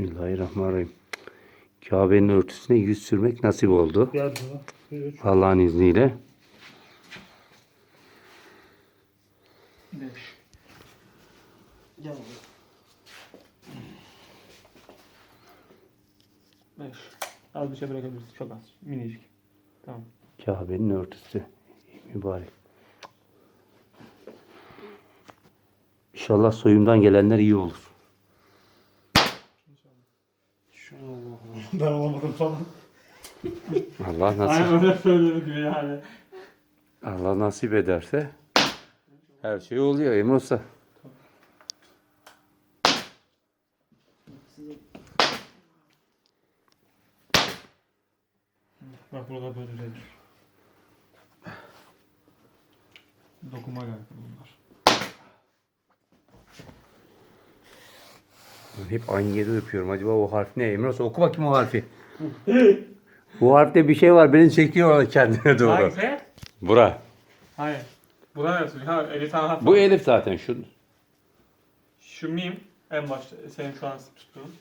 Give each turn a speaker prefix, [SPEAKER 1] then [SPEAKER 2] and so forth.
[SPEAKER 1] Bismillahirrahmanirrahim. Kabe'nin örtüsüne yüz sürmek nasip oldu. Allah'ın izniyle.
[SPEAKER 2] Beş. Gel. Beş. Az bir şey bırakabiliriz. Çok az. Minicik. Tamam.
[SPEAKER 1] Kabe'nin örtüsü. Mübarek. İnşallah soyumdan gelenler iyi olur.
[SPEAKER 2] Ben olamadım falan.
[SPEAKER 1] Allah nasip,
[SPEAKER 2] Aynen öyle söylüyorum gibi yani.
[SPEAKER 1] Allah nasip ederse her şey oluyor Emos'a.
[SPEAKER 2] Bak burada böyle şeyler. Dokuma geldi bunlar.
[SPEAKER 1] Hep aynı yeri öpüyorum. Acaba o harf ne? Emros oku bakayım o harfi. Bu harfte bir şey var. Beni çekiyor orada kendine doğru.
[SPEAKER 2] Hangisi?
[SPEAKER 1] Bura.
[SPEAKER 2] Hayır. Bu da neresi? Ha 50 tane harf
[SPEAKER 1] Bu
[SPEAKER 2] var.
[SPEAKER 1] Elif zaten şu.
[SPEAKER 2] Şu mim en başta senin şu an tuttuğun.